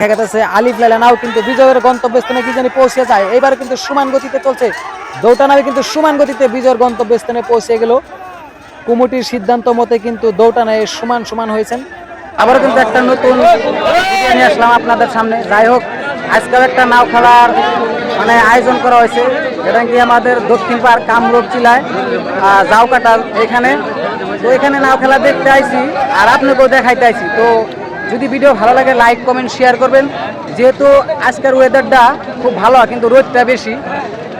দেখা গেছে আলিফ লাইলা নাও কিন্তু বিজয়ের গন্তব্যস্থানে কি জানি পৌঁছে যায়। এবার কিন্তু সমান গতিতে চলছে। দৌটা কিন্তু সমান গতিতে বিজয়ের গন্তব্যস্থানে পৌঁছে গেল। কুমুটির সিদ্ধান্ত মতে কিন্তু দৌটা নায়ে সমান সমান হয়েছেন। আবার কিন্তু একটা নতুন নিয়ে আসলাম আপনাদের সামনে। যাই হোক আজকাল একটা নাও খেলার মানে আয়োজন করা হয়েছে। যেটা কি আমাদের দক্ষিণ পাড় কামরূপ জেলায় আহ, জাউকাটা এখানে। তো এখানে নাও খেলা দেখতে আইছি আর আপনাকেও দেখাইতে আইছি। তো যদি ভিডিও ভালো লাগে লাইক কমেন্ট শেয়ার করবেন। যেহেতু আজকের ওয়েদারটা খুব ভালো, কিন্তু রোদটা বেশি,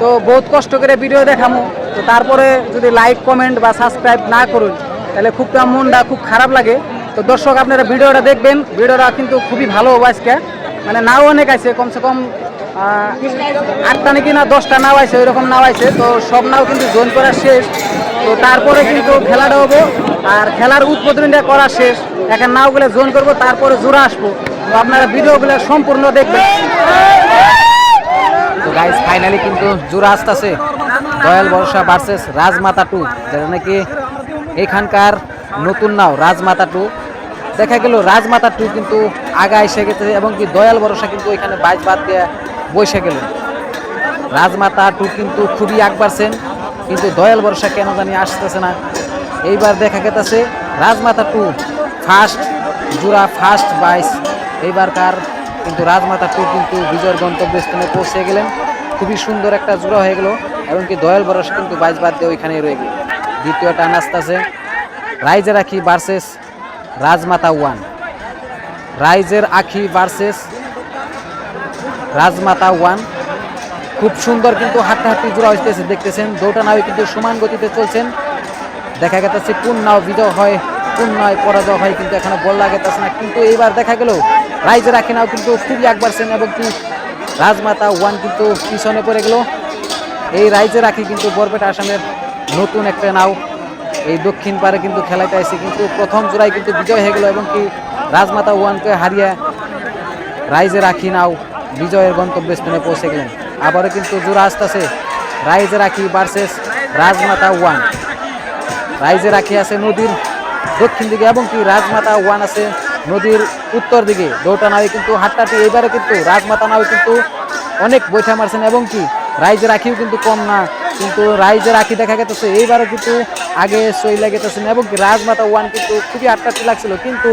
তো বহুত কষ্ট করে ভিডিও দেখামো। তো তারপরে যদি লাইক কমেন্ট বা সাবস্ক্রাইব না করুন, তাহলে খুব মনটা খুব খারাপ লাগে। তো দর্শক, আপনারা ভিডিওটা দেখবেন। ভিডিওটা কিন্তু খুবই ভালো আজকে। মানে নাও অনেক আছে, কমসে কম আটটা নাকি না দশটা নাও আছে, ওইরকম নাও আছে। তো সব নাও কিন্তু জয়েন করা শেষ। তো তারপরে কিন্তু খেলাটা হব। আর খেলার উদ্বোধনটা করা শেষ। এখন নাওগুলো জয়েন করব, তারপরে জোড়া আসব। আপনারা ভিডিওগুলো সম্পূর্ণ দেখবেন। তো গাইস ফাইনালি কিন্তু জোড়া আসতেছে। দয়াল বর্ষা ভার্সেস রাজমাতা টু যেটা নাকি এখানকার নতুন নাও, রাজমাতা টু দেখা গেল রাজমাতা টু কিন্তু আগা এসে গেছে এবং কি দয়াল ভরসা কিন্তু এখানে বাইশ বাদ দিয়ে বসে গেল। রাজমাতা টু কিন্তু খুবই আগ বাড়ছেন, কিন্তু দয়াল ভরসা কেন জানি আসতেছে না। এইবার দেখা গেতেছে রাজমাতা টু ফার্স্ট জোড়া ফার্স্ট বাইশ। এইবারকার কিন্তু রাজমাতা টু কিন্তু বিজয়ের গন্তব্যস্থানে পৌঁছে গেলেন। খুবই সুন্দর একটা জোড়া হয়ে গেল এবং কি দয়াল বরস কিন্তু বাইশ বাদ দিয়ে ওইখানেই রয়ে গেল। দ্বিতীয় টান আসতেছে রাইজের আখি ভার্সেস রাজমাতা ওয়ান রাইজের আখি ভার্সেস রাজমাতা ওয়ান খুব সুন্দর কিন্তু হাঁটাহাঁটি জোড়া হইতেছে, দেখতেছেন। দুটা নাও কিন্তু সমান গতিতে চলছেন। দেখা গেছে কোন নাও বিজয় হয় কোন নয় পরাজয় হয় কিন্তু এখনও বল লাগেতেছে না। কিন্তু এইবার দেখা গেল রাইজে আখি নাও কিন্তু খুবই একবার সেন এবং কি রাজমাতা ওয়ান কিন্তু পিছনে পড়ে গেল। এই রাইজের আখি কিন্তু বরপেটা আসামের নতুন একটা নাও। এই দক্ষিণ পারে কিন্তু খেলাতে আসে কিন্তু প্রথম জোড়ায় কিন্তু বিজয় হয়ে গেল এবং কি রাজমাতা ওয়ানকে হারিয়ে রাইজে রাখি নাও বিজয়ের গন্তব্যস্থানে পৌঁছে গেলেন। আবারও কিন্তু জোড়া আসতেছে রাইজে রাখি ভার্সেস রাজমাতা ওয়ান। রাইজে রাখি আছে নদীর দক্ষিণ দিকে এবং কি রাজমাতা ওয়ান আছে নদীর উত্তর দিকে। দুটা নাও কিন্তু হাট্টাটি এবারে কিন্তু রাজমাতা নাও কিন্তু অনেক বৈঠা মারছেন এবং কি রাইজের রাখিও কিন্তু কম না, কিন্তু রাইজের আখি দেখা গেতেছে এইবারও কিন্তু আগে সই লাগেতেছেন এবং কি রাজমাতা ওয়ান কিন্তু খুবই আটটাটি লাগছিল, কিন্তু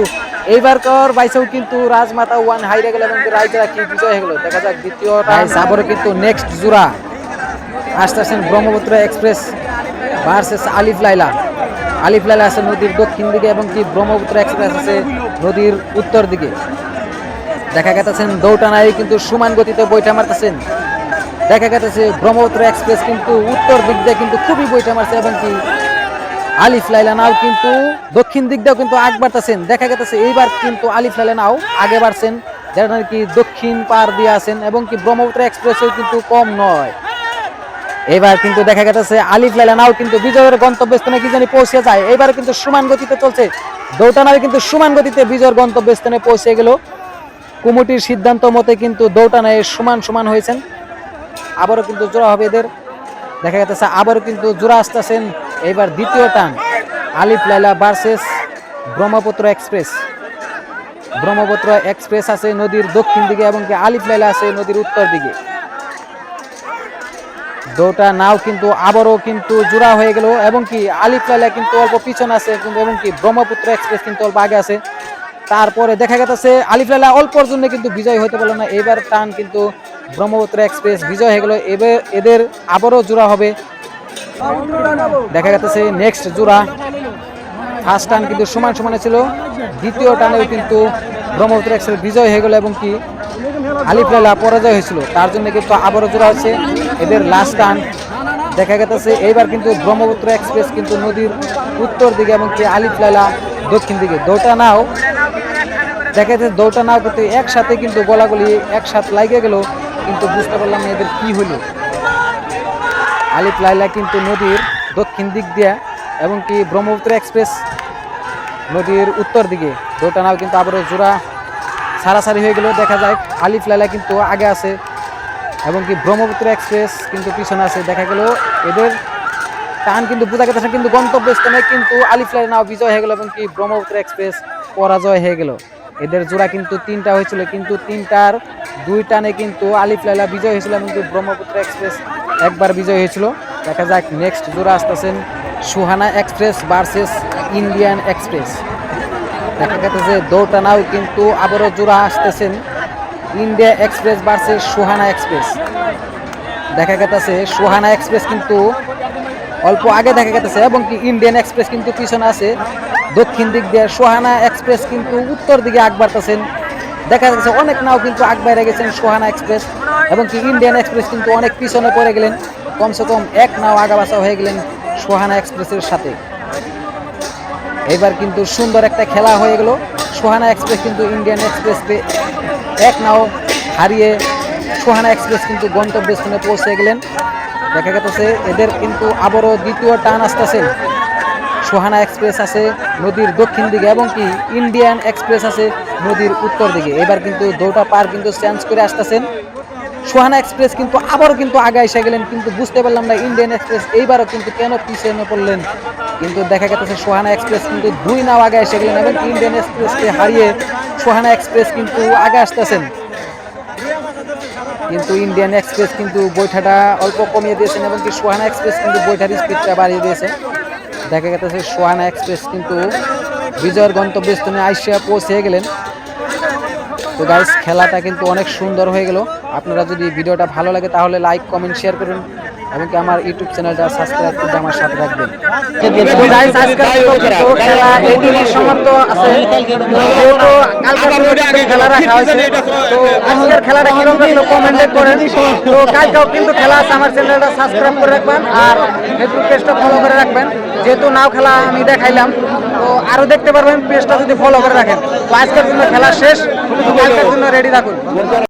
এইবার কর বাইসেও কিন্তু রাজমাতা ওয়ান হাইরে গেল এবং রাইজের আখি বিজয় হয়ে গেল। দেখা যাক দ্বিতীয় আবারও কিন্তু নেক্সট জোড়া। আসতেছেন ব্রহ্মপুত্র এক্সপ্রেস ভার্সেস আলিফ লাইলা। আলিফ লাইলা আছে নদীর দক্ষিণ দিকে এবং কি ব্রহ্মপুত্র এক্সপ্রেস আছে নদীর উত্তর দিকে। দেখা গেতেছেন দৌটানায় কিন্তু সমান গতিতে বইটা মারতেছেন। দেখা গেতেছে ব্রহ্মপুত্র এক্সপ্রেস কিন্তু উত্তর দিক দিয়ে কিন্তু খুবই বইটা মারছে এবং কি আলিফ লাইলা নাও কিন্তু দক্ষিণ দিক দিয়েও কিন্তু আগ বাড়তেছেন। দেখা গেতেছে এইবার কিন্তু আলিফ লাইলা নাও আগে বাড়ছেন। যেটা নাকি দক্ষিণ পার দিয়ে আছেন এবং কি ব্রহ্মপুত্র এক্সপ্রেসও কিন্তু কম নয়। এবার কিন্তু দেখা গেছে আলিফ লাইলা নাও কিন্তু বিজয়ের গন্তব্যস্থানে কি জানি পৌঁছে যায়। এবার কিন্তু সমান গতিতে চলছে। দৌটানায় কিন্তু সমান গতিতে বিজয়ের গন্তব্যস্থানে পৌঁছে গেল। কুমুটির সিদ্ধান্ত মতে কিন্তু দৌটানায় সমান সমান হয়েছেন। আবারও কিন্তু জোড়া হবে এদের। দেখা গেছে আবারও কিন্তু জোড়া আসতেছেন। এবার দ্বিতীয় টান, Alif Laila versus Brahmaputra express Brahmaputra express আছে নদীর দক্ষিণ দিকে এবং আলিফ লাইলা আছে নদীর উত্তর দিকে। দুটা নাও কিন্তু আবারও কিন্তু জোড়া হয়ে গেল। এবং কি আলিফ লাইলা কিন্তু অল্প পিছনে আছে কিন্তু এবং কি ব্রহ্মপুত্র এক্সপ্রেস কিন্তু অল্প আগে আছে। তারপরে দেখা গেছে আলিফ লাইলা অল্পর জন্য কিন্তু বিজয় হতে পারল না। এবার টান কিন্তু ব্রহ্মপুত্র এক্সপ্রেস বিজয় হয়ে গেল। এবার এদের আবারও জোড়া হবে। দেখা গেছে নেক্সট জোড়া। ফার্স্ট টান কিন্তু সমান সমানে ছিল। দ্বিতীয় টানেও কিন্তু ব্রহ্মপুত্র এক্সপ্রেস বিজয় হয়ে গেল এবং কি আলিফ লাইলা পরাজয় হয়েছিল। তার জন্য কিন্তু আবারও জোড়া হচ্ছে। এদের লাস্ট টান দেখা গেছে এইবার কিন্তু ব্রহ্মপুত্র এক্সপ্রেস কিন্তু নদীর উত্তর দিকে এবং কি আলিফ লাইলা দক্ষিণ দিকে। দৌটা নাও দেখা যাচ্ছে দৌটা নাও কিন্তু একসাথে কিন্তু গলাগলি একসাথে লাগে গেল, কিন্তু বুঝতে পারলাম না এদের কি হলো। আলিফ লাইলা কিন্তু নদীর দক্ষিণ দিক দিয়ে এবং কি ব্রহ্মপুত্র এক্সপ্রেস নদীর উত্তর দিকে। দৌটা নাও কিন্তু আবারও জোড়া সারাসারি হয়ে গেল, দেখা যায় আলিফ লাইলা কিন্তু আগে আছে। এবং কি ব্রহ্মপুত্র এক্সপ্রেস কিন্তু পিছনে আছে, দেখা গেল। এদের টান কিন্তু বোঝা গেছে কিন্তু গন্তব্যস্থানে কিন্তু আলিফ নাও বিজয় হয়ে গেল এবং কি ব্রহ্মপুত্র এক্সপ্রেস পরাজয় হয়ে গেল। এদের জোড়া কিন্তু তিনটা হয়েছিল, কিন্তু তিনটার দুই টানে কিন্তু আলিফ লাইলা বিজয় হয়েছিল কিন্তু ব্রহ্মপুত্র এক্সপ্রেস একবার বিজয় হয়েছিল। দেখা যাক নেক্সট জোড়া আসতেছেন Suhana express versus Indian express দেখা গেছে দৌটানাও কিন্তু আবারও জোড়া আসতেছেন। India express versus Suhana express. দেখা গেছে সুহানা এক্সপ্রেস কিন্তু অল্প আগে দেখা গেছে এবং কি ইন্ডিয়ান এক্সপ্রেস কিন্তু পিছনে আছে। দক্ষিণ দিক দিয়ে সোহানা এক্সপ্রেস কিন্তু উত্তর দিকে আগ বাড়তেছেন। দেখা যাচ্ছে অনেক নাও কিন্তু আগ বাইরে গেছেন সোহানা এক্সপ্রেস এবং কি ইন্ডিয়ান এক্সপ্রেস কিন্তু অনেক পিছনে পড়ে গেলেন। কমসে কম এক নাও আগাবাসা হয়ে গেলেন সোহানা এক্সপ্রেসের সাথে। এবার কিন্তু সুন্দর একটা খেলা হয়ে গেল। সোহানা এক্সপ্রেস কিন্তু ইন্ডিয়ান এক্সপ্রেসকে এক নাও হারিয়ে সোহানা এক্সপ্রেস কিন্তু গন্তব্যস্থানে পৌঁছে গেলেন। দেখা গেছে এদের কিন্তু আবারও দ্বিতীয় টান আসতেছে। সোহানা এক্সপ্রেস আছে নদীর দক্ষিণ দিকে এবং কি ইন্ডিয়ান এক্সপ্রেস আছে নদীর উত্তর দিকে। এবার কিন্তু দৌটা পার কিন্তু চেঞ্জ করে আসতেছেন। সোহানা এক্সপ্রেস কিন্তু আবারও কিন্তু আগে এসে গেলেন, কিন্তু বুঝতে পারলাম না ইন্ডিয়ান এক্সপ্রেস এইবারও কিন্তু কেন পিছিয়ে পড়লেন। কিন্তু দেখা গেছে সোহানা এক্সপ্রেস কিন্তু দুই নাও আগে এসে গেলেন এবং ইন্ডিয়ান এক্সপ্রেসকে হারিয়ে সোহানা এক্সপ্রেস কিন্তু আগে আসতেছেন। কিন্তু ইন্ডিয়ান এক্সপ্রেস কিন্তু বৈঠাটা অল্প কমিয়ে দিয়েছেন এবং কি সোহানা এক্সপ্রেস কিন্তু বৈঠার স্পিডটা বাড়িয়ে দিয়েছে। দেখা গেছে সোহানা এক্সপ্রেস কিন্তু বিজয়ের গন্তব্যস্থানে আইসিয়া পৌঁছে গেলেন। তো গাইস খেলাটা কিন্তু অনেক সুন্দর হয়ে গেল। আপনারা যদি ভিডিওটা ভালো লাগে তাহলে লাইক কমেন্ট শেয়ার করুন। এবং আমার ইউটিউব চ্যানেলটা সাবস্ক্রাইব করে আমার সাথে রাখবেন খেলা এইটুকুই সমাপ্ত আছে যেহেতু খেলা রাখা হয়েছে। তো আজকের খেলাটা কীরকম লাগল কমেন্টে করেন। তো কালকেও কিন্তু খেলা আছে আমার চ্যানেলটা সাবস্ক্রাইব করে রাখবেন আর ফেসবুক পেজটা ফলো করে রাখবেন। যেহেতু নাও খেলা আমি দেখাইলাম তো আরও দেখতে পারবেন পেজটা যদি ফলো করে রাখেন। তো আজকের জন্য খেলা শেষ। কালকের জন্য রেডি থাকুন।